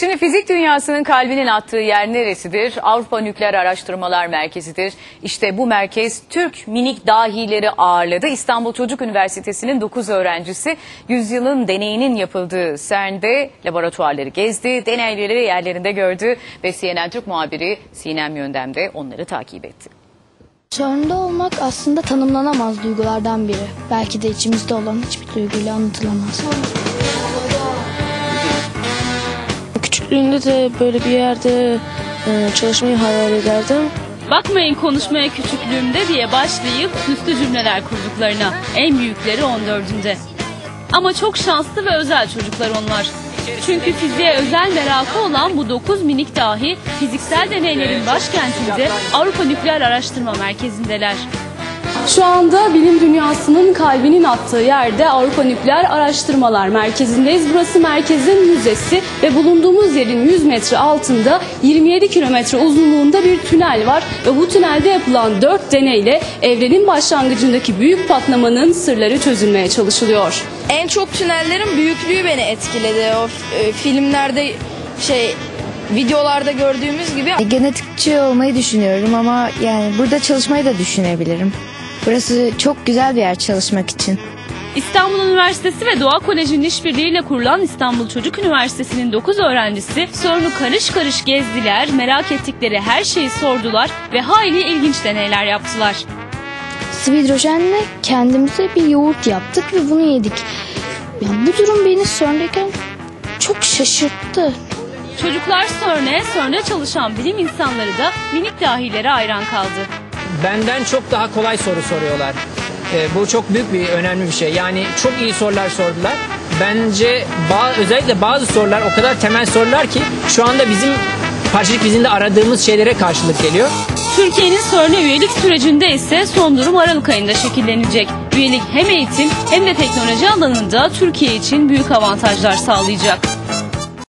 Şimdi fizik dünyasının kalbinin attığı yer neresidir? Avrupa Nükleer Araştırmalar Merkezi'dir. İşte bu merkez Türk minik dahileri ağırladı. İstanbul Çocuk Üniversitesi'nin 9 öğrencisi yüzyılın deneyinin yapıldığı CERN'de laboratuvarları gezdi, deneyleri yerlerinde gördü ve CNN Türk muhabiri Sinem Yöndem de onları takip etti. CERN'de olmak aslında tanımlanamaz duygulardan biri. Belki de içimizde olan hiçbir duyguyla anlatılamaz. Küçüklüğümde de böyle bir yerde e, çalışmayı hayal ederdim. Bakmayın konuşmaya küçüklüğümde diye başlayıp süslü cümleler kurduklarına. En büyükleri 14'ünde. Ama çok şanslı ve özel çocuklar onlar. Çünkü fiziğe özel merakı olan bu 9 minik dahi fiziksel deneylerin başkentinde Avrupa Nükleer Araştırma Merkezi'ndeler. Şu anda bilim dünyasının kalbinin attığı yerde Avrupa Nükleer Araştırmalar Merkezi'ndeyiz. Burası merkezin müzesi ve bulunduğumuz yerin 100 metre altında 27 kilometre uzunluğunda bir tünel var. Ve bu tünelde yapılan 4 deneyle evrenin başlangıcındaki büyük patlamanın sırları çözülmeye çalışılıyor. En çok tünellerin büyüklüğü beni etkiledi. O e, filmlerde şey videolarda gördüğümüz gibi Genetikçi olmayı düşünüyorum ama yani burada çalışmayı da düşünebilirim. Burası çok güzel bir yer çalışmak için. İstanbul Üniversitesi ve Doğa Koleji'nin işbirliğiyle kurulan İstanbul Çocuk Üniversitesi'nin 9 öğrencisi sorunu karış karış gezdiler, merak ettikleri her şeyi sordular ve hayli ilginç deneyler yaptılar. Sıvı hidrojenle kendimize bir yoğurt yaptık ve bunu yedik. Ya bu durum beni CERN'deyken çok şaşırttı. Çocuklar CERN'e, CERN'e çalışan bilim insanları da minik dahilere hayran kaldı. benden çok daha kolay soru soruyorlar. Ee, bu çok büyük bir önemli bir şey. Yani çok iyi sorular sordular. Bence ba- özellikle bazı sorular o kadar temel sorular ki şu anda bizim parçacık fizinde aradığımız şeylere karşılık geliyor. Türkiye'nin CERN'e üyelik sürecinde ise son durum Aralık ayında şekillenecek. Üyelik hem eğitim hem de teknoloji alanında Türkiye için büyük avantajlar sağlayacak.